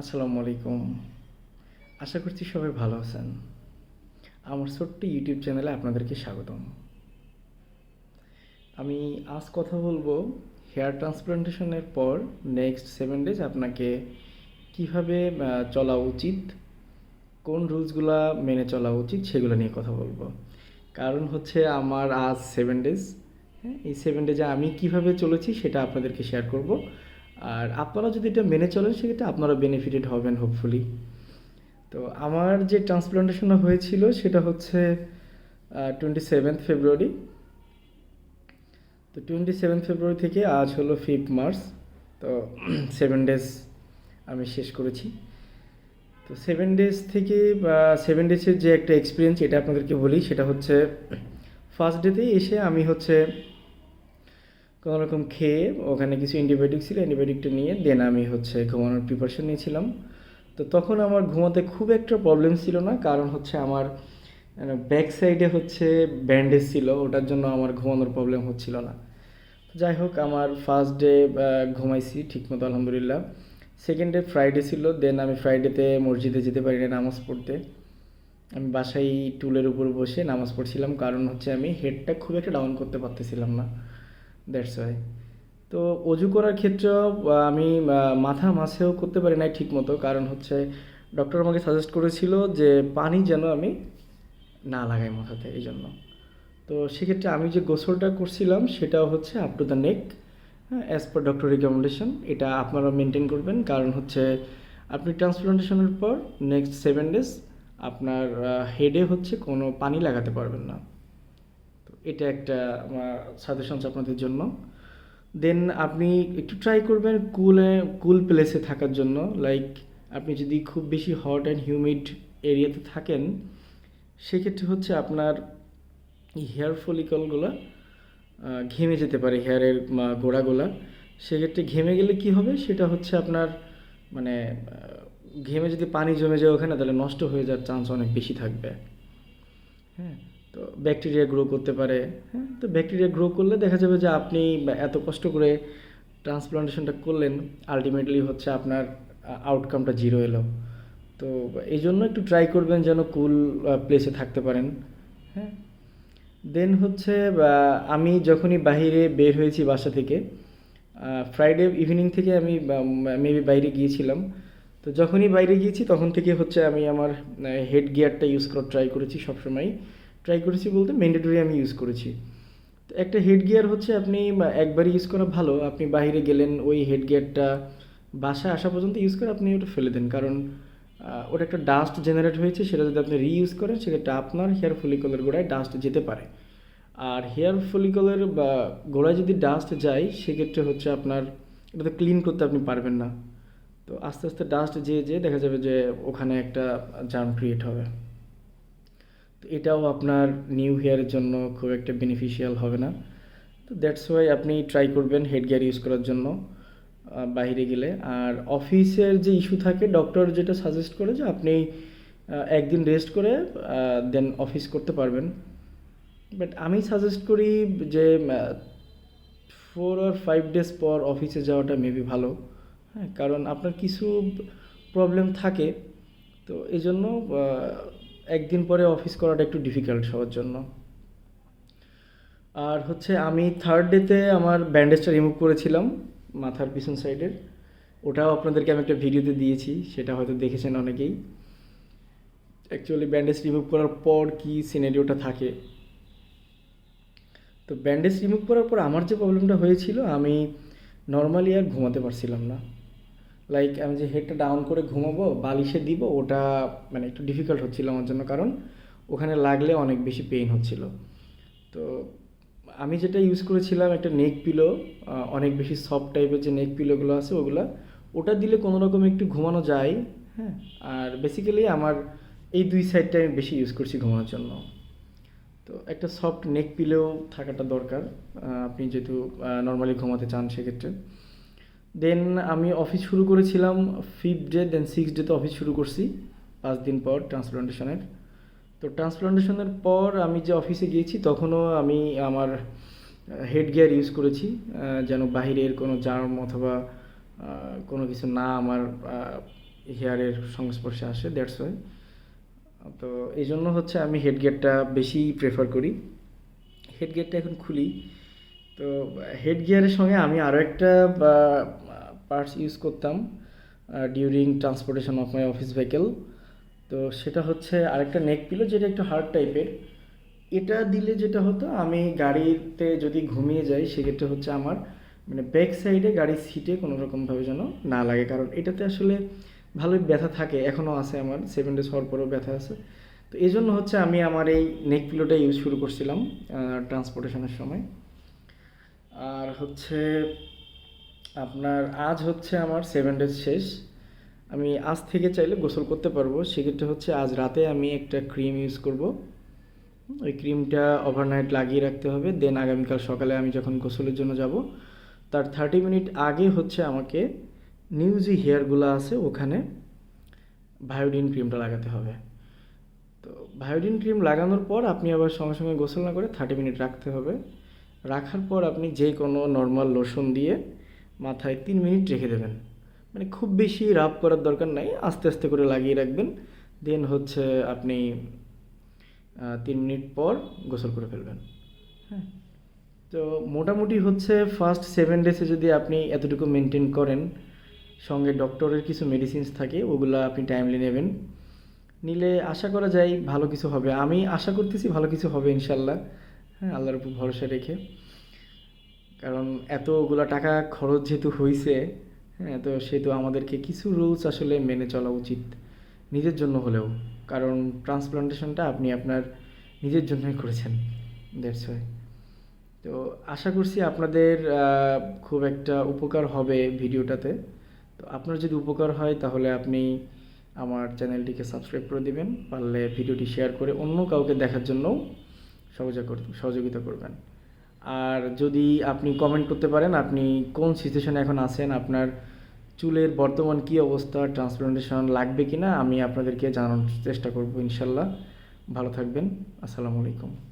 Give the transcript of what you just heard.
আসসালামু আলাইকুম। আশা করছি সবাই ভালো আছেন। আমার ছোট্ট ইউটিউব চ্যানেলে আপনাদেরকে স্বাগতম। আমি আজ কথা বলব হেয়ার ট্রান্সপ্লান্টেশনের পর নেক্সট সেভেন ডেজ আপনাকে কীভাবে চলা উচিত, কোন রুলসগুলা মেনে চলা উচিত সেগুলো নিয়ে কথা বলব। কারণ হচ্ছে আমার আজ সেভেন ডেজ। হ্যাঁ এই সেভেন ডেজে আমি কীভাবে চলেছি সেটা আপনাদেরকে শেয়ার করব। আর আপনারা যদি এটা মেনে চলেন, সেক্ষেত্রে আপনারা বেনিফিটেড হবেন হোপফুলি তো আমার যে ট্রান্সপ্লান্টেশনটা হয়েছিল, সেটা হচ্ছে টোয়েন্টি সেভেন্থ ফেব্রুয়ারি তো টোয়েন্টি সেভেন ফেব্রুয়ারি থেকে আজ হলো ফিফথ মার্চ তো সেভেন ডেজ আমি শেষ করেছি। তো সেভেন ডেজ থেকে, বা সেভেন ডেজের যে একটা এক্সপিরিয়েন্স এটা আপনাদেরকে বলি, সেটা হচ্ছে ফার্স্ট ডেতেই এসে আমি হচ্ছে কোনো রকম খেয়ে ওখানে কিছু অ্যান্টিবায়োটিক ছিল অ্যান্টিবায়োটিকটা নিয়ে দেন আমি হচ্ছে ঘুমানোর প্রিপারেশন নিয়েছিলাম। তো তখন আমার ঘুমাতে খুব একটা প্রবলেম ছিল না, কারণ হচ্ছে আমার ব্যাক সাইডে হচ্ছে ব্যান্ডেজ ছিল, ওটার জন্য আমার ঘুমানোর প্রবলেম হচ্ছিল না। যাই হোক, আমার ফার্স্ট ডে ঘুমাইছি ঠিকমতো, আলহামদুলিল্লাহ। সেকেন্ড ডে ফ্রাইডে ছিল দেন আমি ফ্রাইডেতে মসজিদে যেতে পারি না নামাজ পড়তে। আমি বাসায় টুলের উপর বসে নামাজ পড়ছিলাম, কারণ হচ্ছে আমি হেডটা খুব একটা ডাউন করতে পারতেছিলাম না। দ্যাটস ওয়াই তো অজু করার ক্ষেত্রেও আমি মাথা মাছেও করতে পারি নাই ঠিক মতো কারণ হচ্ছে ডক্টর আমাকে সাজেস্ট করেছিল যে পানি যেন আমি না লাগাই মাথাতে এই জন্য তো সেক্ষেত্রে আমি যে গোসলটা করছিলাম, সেটাও হচ্ছে up to the neck as per doctor recommendation এটা আপনারা মেনটেন করবেন। কারণ হচ্ছে, আপনি ট্রান্সপ্লান্টেশনের পর নেক্সট সেভেন ডেজ আপনার হেডে হচ্ছে কোনো পানি লাগাতে পারবেন না। এটা একটা আমার সাজেশনস আপনাদের জন্য। দেন আপনি একটু ট্রাই করবেন কুলে কুল প্লেসে থাকার জন্য। লাইক আপনি যদি খুব বেশি হট অ্যান্ড হিউমিড এরিয়াতে থাকেন, সেক্ষেত্রে হচ্ছে আপনার হেয়ার ফলিকলগুলো ঘেমে যেতে পারে হেয়ারের গোড়াগুলা। সেক্ষেত্রে ঘেমে গেলে কি হবে? সেটা হচ্ছে আপনার মানে ঘেমে যদি পানি জমে যায় ওখানে, তাহলে নষ্ট হয়ে যাওয়ার চান্স অনেক বেশি থাকবে। হ্যাঁ? তো ব্যাকটেরিয়া গ্রো করতে পারে হ্যাঁ? তো ব্যাকটেরিয়া গ্রো করলে দেখা যাবে যে আপনি এত কষ্ট করে ট্রান্সপ্লান্টেশনটা করলেন আলটিমেটলি হচ্ছে আপনার আউটকামটা জিরো এলো। তো এই জন্য একটু ট্রাই করবেন যেন কুল প্লেসে থাকতে পারেন হ্যাঁ? দেন হচ্ছে আমি যখনই বাইরে বের হয়েছি বাসা থেকে ফ্রাইডে ইভিনিং থেকে আমি মেবি বাইরে গিয়েছিলাম। তো যখনই বাইরে গিয়েছি তখন থেকে হচ্ছে আমি আমার হেড গিয়ারটা ইউজ করার ট্রাই করেছি সবসময়। ট্রাই করেছি বলতে ম্যান্ডেটরি আমি ইউজ করেছি। তো একটা হেড গিয়ার হচ্ছে আপনি একবারই ইউজ করা ভালো। আপনি বাইরে গেলেন, ওই হেড গিয়ারটা বাসায় আসা পর্যন্ত ইউজ করে আপনি ওটা ফেলে দেন। কারণ ওটা একটা ডাস্ট জেনারেট হয়েছে, সেটা যদি আপনি রিইউজ করেন, সেক্ষেত্রে আপনার হেয়ার ফলিকলের গোড়ায় ডাস্ট যেতে পারে। আর হেয়ার ফলিকলের বা, গোড়ায় যদি ডাস্ট যায়, সেক্ষেত্রে হচ্ছে আপনার, এটাতে ক্লিন করতে আপনি পারবেন না। তো আস্তে আস্তে ডাস্ট যেয়ে যেয়ে দেখা যাবে যে ওখানে একটা জার্ম ক্রিয়েট হবে। তো এটাও আপনার নিউ হেয়ারের জন্য খুব একটা বেনিফিশিয়াল হবে না। তো দ্যাটস ওয়াই আপনি ট্রাই করবেন হেড গিয়ার ইউজ করার জন্য বাইরে গেলে। আর অফিসের যে ইস্যু থাকে ডক্টর যেটা সাজেস্ট করে যে আপনি একদিন রেস্ট করে দেন অফিস করতে পারবেন। বাট আমি সাজেস্ট করি যে ফোর আর ফাইভ ডেজ পর অফিসে যাওয়াটা মেবি ভালো। হ্যাঁ কারণ আপনার কিছু প্রবলেম থাকে। তো এই জন্য একদিন পরে অফিস করাটা একটু ডিফিকাল্ট সবার জন্য। আর হচ্ছে আমি থার্ড ডেতে আমার ব্যান্ডেজটা রিমুভ করেছিলাম, মাথার পিছন সাইডের ওটাও আপনাদেরকে আমি একটা ভিডিওতে দিয়েছি, সেটা হয়তো দেখেছেন অনেকেই। অ্যাকচুয়ালি ব্যান্ডেজ রিমুভ করার পর কি সিনারিওটা থাকে? তো ব্যান্ডেজ রিমুভ করার পর আমার যে প্রবলেমটা হয়েছিল, আমি নর্মালি আর ঘুমাতে পারছিলাম না। লাইক আমি যে হেডটা ডাউন করে ঘুমাবো, বালিশে দিব, ওটা মানে একটু ডিফিকাল্ট হচ্ছিল আমার জন্য কারণ ওখানে লাগলে অনেক বেশি পেইন হচ্ছিল। তো আমি যেটা ইউজ করেছিলাম একটা নেক পিলো অনেক বেশি সফট টাইপের যে নেক পিলোগুলো আছে ওগুলো, ওটা দিলে কোনো রকম একটু ঘুমানো যায় হ্যাঁ? আর বেসিক্যালি আমার এই দুই সাইডটা আমি বেশি ইউজ করছি ঘুমানোর জন্য। তো একটা সফট নেক পিলেও থাকাটা দরকার আপনি যেহেতু নর্মালি ঘুমাতে চান সেক্ষেত্রে। দেন আমি অফিস শুরু করেছিলাম ফিফথ ডে দেন সিক্স ডেতে অফিস শুরু করছি, পাঁচ দিন পর ট্রান্সপ্লান্টেশনের তো ট্রান্সপ্লান্টেশনের পর আমি যে অফিসে গিয়েছি, তখনও আমি আমার হেড গিয়ার ইউজ করেছি যেন বাহিরের কোনো জার্ম অথবা কোনো কিছু না আমার হেয়ারের সংস্পর্শে আসে দ্যাটস ওয়াই তো এই জন্য হচ্ছে আমি হেড গিয়ারটা বেশি প্রেফার করি। হেড গিয়ারটা এখন খুলি। তো হেড গিয়ারের সঙ্গে আমি আরও একটা পার্টস ইউজ করতাম during transportation of my office vehicle তো সেটা হচ্ছে আরেকটা নেক পিলো যেটা একটু হার্ড টাইপের এটা দিলে যেটা হতো, আমি গাড়িতে যদি ঘুমিয়ে যাই, সেক্ষেত্রে হচ্ছে আমার মানে ব্যাক সাইডে গাড়ির সিটে কোনো রকমভাবে যেন না লাগে। কারণ এটাতে আসলে ভালোই ব্যথা থাকে এখনও আছে আমার সেভেন ডেজ হওয়ার পরেও ব্যথা আছে। তো এই জন্য হচ্ছে আমি আমার এই নেক পিলোটা ইউজ শুরু করছিলাম ট্রান্সপোর্টেশনের সময়। আর হচ্ছে আপনার আজ হচ্ছে আমার সেভেন ডেজ শেষ। আমি আজ থেকে চাইলে গোসল করতে পারব। সেক্ষেত্রে হচ্ছে আজ রাতে আমি একটা ক্রিম ইউজ করব। ওই ক্রিমটা ওভারনাইট লাগিয়ে রাখতে হবে। দেন আগামীকাল সকালে আমি যখন গোসলের জন্য যাব, তার থার্টি মিনিট আগে হচ্ছে আমাকে নিউ যে হেয়ারগুলো আছে, ওখানে ভায়োডিন ক্রিমটা লাগাতে হবে। তো ভায়োডিন ক্রিম লাগানোর পর আপনি আবার সঙ্গে সঙ্গে গোসল না করে থার্টি মিনিট রাখতে হবে। রাখার পর আপনি যে কোনো নর্মাল লোশন দিয়ে মাথায় তিন মিনিট রেখে দেবেন। মানে খুব বেশি রাব করার দরকার নাই, আস্তে আস্তে করে লাগিয়ে রাখবেন। দেন হচ্ছে আপনি তিন মিনিট পর গোসল করে ফেলবেন। হ্যাঁ। তো মোটামুটি হচ্ছে ফার্স্ট সেভেন ডেসে যদি আপনি এতটুকু মেনটেন করেন, সঙ্গে ডক্টরের কিছু মেডিসিনস থাকে, ওগুলো আপনি টাইমলি নেবেন। নিলে আশা করা যায় ভালো কিছু হবে। আমি আশা করতেছি ভালো কিছু হবে ইনশাল্লাহ। হ্যাঁ আল্লাহর উপর ভরসা রেখে। কারণ এতগুলো টাকা খরচ যেহেতু হয়েছে হ্যাঁ তো সেহেতু আমাদেরকে কিছু রুলস আসলে মেনে চলা উচিত নিজের জন্য হলেও। কারণ ট্রান্সপ্লান্টেশনটা আপনি আপনার নিজের জন্যই করেছেন দ্যাটস ওয়াই তো আশা করছি আপনাদের খুব একটা উপকার হবে ভিডিওটাতে। তো আপনার যদি উপকার হয় তাহলে আপনি আমার চ্যানেলটিকে সাবস্ক্রাইব করে দিবেন, পারলে ভিডিওটি শেয়ার করে অন্য কাউকে দেখার জন্যও সহযোগিতা সহযোগিতা করবেন। আর যদি আপনি কমেন্ট করতে পারেন, আপনি কোন সিচুয়েশনে এখন আছেন, আপনার চুলের বর্তমান কি অবস্থা ট্রান্সপ্লান্টেশন লাগবে কি না আমি আপনাদেরকে জানানোর চেষ্টা করব, ইনশাল্লাহ। ভালো থাকবেন, আসসালামু আলাইকুম।